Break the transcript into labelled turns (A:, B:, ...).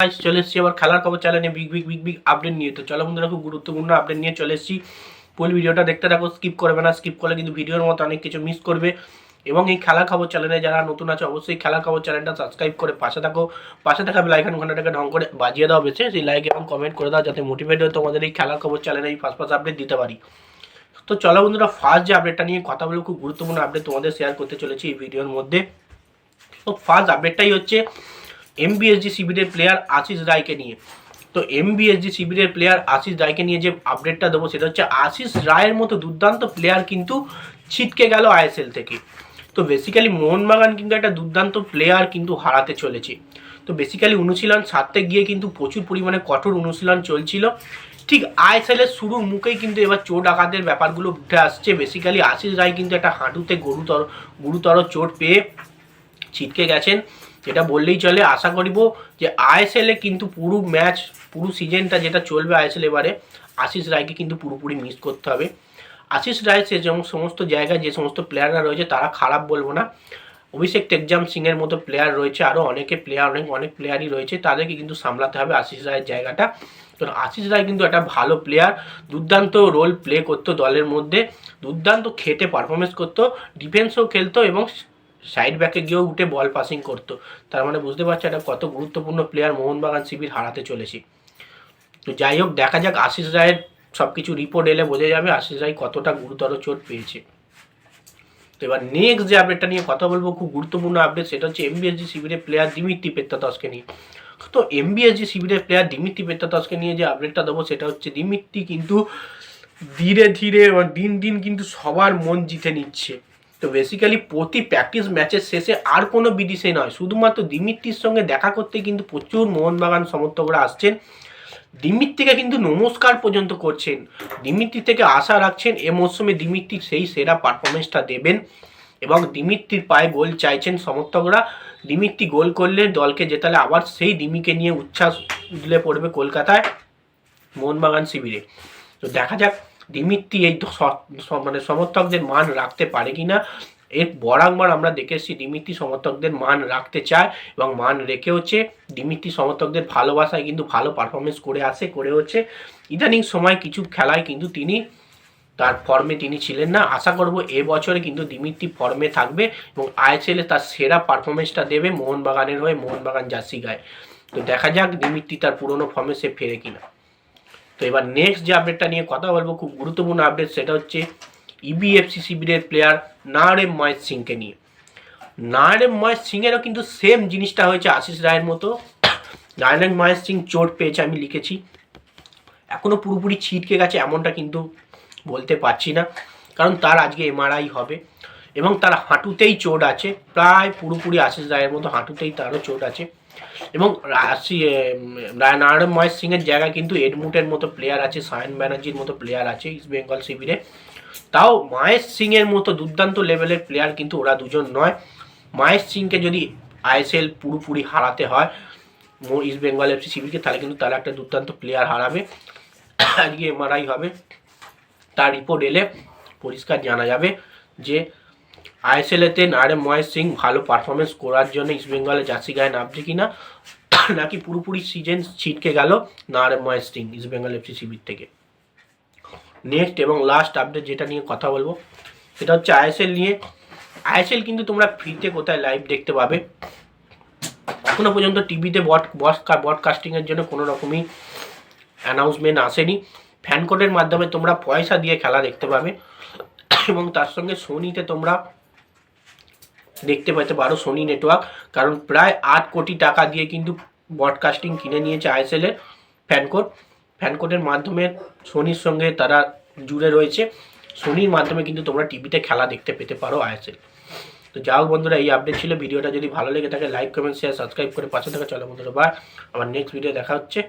A: চলে এসেছি আবার খেলার খবর চ্যানেলে big big big big update নিয়ে। তো চলো বন্ধুরা, খুব গুরুত্বপূর্ণ আপডেট নিয়ে চলে এসেছি। ফুল ভিডিওটা দেখতে থাকো স্কিপ করবে না স্কিপ করলে কিন্তু ভিডিওর মতো অনেক কিছু মিস করবে। এবং এই খেলার খবর চ্যানেলে যারা নতুন আছে, অবশ্যই খেলার খবর চ্যানেলটা সাবস্ক্রাইব করে পাশে থাকো। পাশে থাকা বেলাইকান ঘন্টাটাকে ঢং করে বাজিয়ে দাও বেছে সেই লাইক এবং কমেন্ট করে দাও, যাতে মোটিভেট হয়ে তোমাদের এই খেলার খবর চ্যানেলে এই ফার্স্ট ফার্স্ট আপডেট দিতে পারি। তো চলো বন্ধুরা ফার্স্ট যে আপডেটটা নিয়ে কথা বলে খুব গুরুত্বপূর্ণ আপডেট তোমাদের শেয়ার করতে চলেছি এই ভিডিওর মধ্যে। তো ফার্স্ট আপডেটটাই হচ্ছে এমবিএসজি শিবিরের প্লেয়ার আশিস রায়কে নিয়ে। তো এমবিএসজি শিবিরের প্লেয়ার আশিস রায়কে নিয়ে যে আপডেটটা দেবো সেটা হচ্ছে আশিস রায়ের মতো দুর্দান্ত প্লেয়ার কিন্তু ছিটকে গেল আইএসএল থেকে। তো বেসিক্যালি মোহনবাগান কিন্তু একটা দুর্দান্ত প্লেয়ার কিন্তু হারাতে চলেছে। তো বেসিক্যালি অনুশীলন সারতে গিয়ে কিন্তু প্রচুর পরিমাণে কঠোর অনুশীলন চলছিল। ঠিক আইএসএলের শুরুর মুখেই কিন্তু এবার চোট আঘাতের ব্যাপারগুলো উঠে আসছে। বেসিক্যালি আশিস রায় কিন্তু একটা হাঁটুতে গুরুতর গুরুতর চোট পেয়ে ছিটকে গেছেন। যেটা বললেই চলে, আশা করিব যে আইএসএলে কিন্তু পুরো ম্যাচ, পুরো সিজনটা যেটা চলবে আইএসএল এবারে, আশিস রায়কে কিন্তু পুরোপুরি মিস করতে হবে। আশিস রায় সে যেমন সমস্ত জায়গায় যে সমস্ত প্লেয়াররা রয়েছে, তারা খারাপ বলব না। অভিষেক টেকজাম সিংয়ের মতো প্লেয়ার রয়েছে আরও অনেকে প্লেয়ার অনেক অনেক প্লেয়ারই রয়েছে, তাদেরকে কিন্তু সামলাতে হবে আশিস রায়ের জায়গাটা। তো আশিস রায় কিন্তু একটা ভালো প্লেয়ার দুর্দান্ত রোল প্লে করতো দলের মধ্যে, দুর্দান্ত খেতে পারফরমেন্স করতো ডিফেন্সও খেলতো এবং সাইড ব্যাকে গিয়েও উঠে বল পাসিং করতো। তার মানে বুঝতে পারছ এটা কত গুরুত্বপূর্ণ প্লেয়ার মোহনবাগান শিবির হারাতে চলেছি। তো যাই হোক, দেখা যাক আশিস রায়ের সব কিছু রিপোর্ট এলে বোঝা যাবে আশিস রায় কতটা গুরুতর চোট পেয়েছে। তো এবার নেক্সট যে আপডেটটা নিয়ে কথা বলব, খুব গুরুত্বপূর্ণ আপডেট সেটা হচ্ছে এমবিএসজি শিবিরের প্লেয়ার দিমিত্রি পেত্তাতসকে নিয়ে। তো এমবিএসজি শিবিরের প্লেয়ার দিমিত্রি পেত্তাতসকে নিয়ে যে আপডেটটা দেবো সেটা হচ্ছে দিমিত্রি কিন্তু ধীরে ধীরে দিন দিন কিন্তু সবার মন জিতে নিচ্ছে। তো বেসিক্যালি প্রতি প্র্যাকটিস ম্যাচের শেষে আর কোনো বিদিশে নয়। শুধুমাত্র দিমিত্রির সঙ্গে দেখা করতে কিন্তু প্রচুর মোহনবাগান সমর্থকরা আসছেন। দিমিত্রিকে কিন্তু নমস্কার পর্যন্ত করছেন। দিমিত্রি থেকে আশা রাখছেন এ মরশুমে দিমিত্রি সেই সেরা পারফরমেন্সটা দেবেন এবং দিমিত্রির পায়ে গোল চাইছেন সমর্থকরা। দিমিত্রি গোল করলে দলকে জেতালে আবার সেই দিমিকে নিয়ে উচ্ছ্বাস উদলে পড়বে কলকাতায় মোহনবাগান শিবিরে। তো দেখা যাক দিমিত্রি এই মানে সমর্থকদের মান রাখতে পারে কিনা, এর বরাবর আমরা দেখে এসেছি দিমিত্রি সমর্থকদের মান রাখতে চায় এবং মান রেখে হচ্ছে দিমিত্রি সমর্থকদের ভালোবাসায় কিন্তু ভালো পারফরমেন্স করে আসে, করে হচ্ছে ইদানিং সময় কিছু খেলায় কিন্তু তিনি তার ফর্মে তিনি ছিলেন না। আশা করব এ বছরে কিন্তু দিমিত্রি ফর্মে থাকবে এবং আইএসএলে তার সেরা পারফরমেন্সটা দেবে মোহনবাগানের হয়ে মোহনবাগান জার্সি গায়ে। তো দেখা যাক দিমিত্রি তার পুরনো ফর্মে সে ফেরে কিনা। তো এবার নেক্সট যে আপডেটটা নিয়ে কথা বলব, খুব গুরুত্বপূর্ণ আপডেট সেটা হচ্ছে ইবিএফসি শিবিরের প্লেয়ার নারেম মহেশ সিংকে নিয়ে। নারেম মহেশ সিংয়েরও কিন্তু সেম জিনিসটা হয়েছে আশিস রায়ের মতো। নারেম মহেশ সিং চোট পেয়েছে আমি লিখেছি। এখনও পুরোপুরি ছিটকে গেছে এমনটা কিন্তু বলতে পারছি না, কারণ তার আজকে এমআরআই হবে এবং তার হাঁটুতেই চোট আছে, প্রায় পুরোপুরি আশিস রায়ের মতো হাঁটুতেই তারও চোট আছে। এবং নারায়ণ মহেশ সিংয়ের জায়গায় কিন্তু এডমুটের মতো প্লেয়ার আছে সায়ন ব্যানার্জির মতো প্লেয়ার আছে ইস্ট বেঙ্গল শিবিরে তাও মহেশ সিংয়ের মতো দুর্দান্ত লেভেলের প্লেয়ার কিন্তু ওরা দুজন নয়। মহেশ সিংকে যদি আইএসএল পুরোপুরি হারাতে হয় ইস্ট বেঙ্গল এফসি শিবিরকে তাহলে কিন্তু তারা একটা দুর্দান্ত প্লেয়ার হারাবে। আজকে এমআরআই হবে। তার রিপোর্ট এলে পরিষ্কার জানা যাবে যে আইএসএলেতে নারে মহেশ সিং ভালো পারফরমেন্স করার জন্য ইস্ট বেঙ্গলে জার্সি গায়ে নামছে কিনা, নাকি পুরোপুরি সিজন ছিটকে গেল নারে মহেশ সিং ইস্ট বেঙ্গল এফসি শিবির থেকে? নেক্সট এবং লাস্ট আপডেট যেটা নিয়ে কথা বলব, সেটা হচ্ছে আইএসএল নিয়ে। আইএসএল কিন্তু তোমরা ফ্রিতে কোথায় লাইভ দেখতে পাবে? এখনও পর্যন্ত টিভিতে বট ব্রডকাস্টিংয়ের জন্য কোনো রকমই অ্যানাউন্সমেন্ট আসেনি। ফ্যান কোডের মাধ্যমে তোমরা পয়সা দিয়ে খেলা দেখতে পাবে। এবং তার সঙ্গে সোনিতে তোমরা দেখতে পেতে পারো সোনি নেটওয়ার্ক কারণ প্রায় আট কোটি টাকা দিয়ে কিন্তু ব্রডকাস্টিং কিনে নিয়েছে আইএসএলের ফ্যানকোট ফ্যানকোটের মাধ্যমে সোনির সঙ্গে তারা জুড়ে রয়েছে। সোনির মাধ্যমে কিন্তু তোমরা টিভিতে খেলা দেখতে পেতে পারো আইএসএল তো যাও বন্ধুরা, এই আপডেট ছিল। ভিডিওটা যদি ভালো লেগে থাকে লাইক কমেন্ট শেয়ার সাবস্ক্রাইব করে পাশে থাকা। চলো বন্ধুরা বা আমার নেক্সট ভিডিও দেখা হচ্ছে।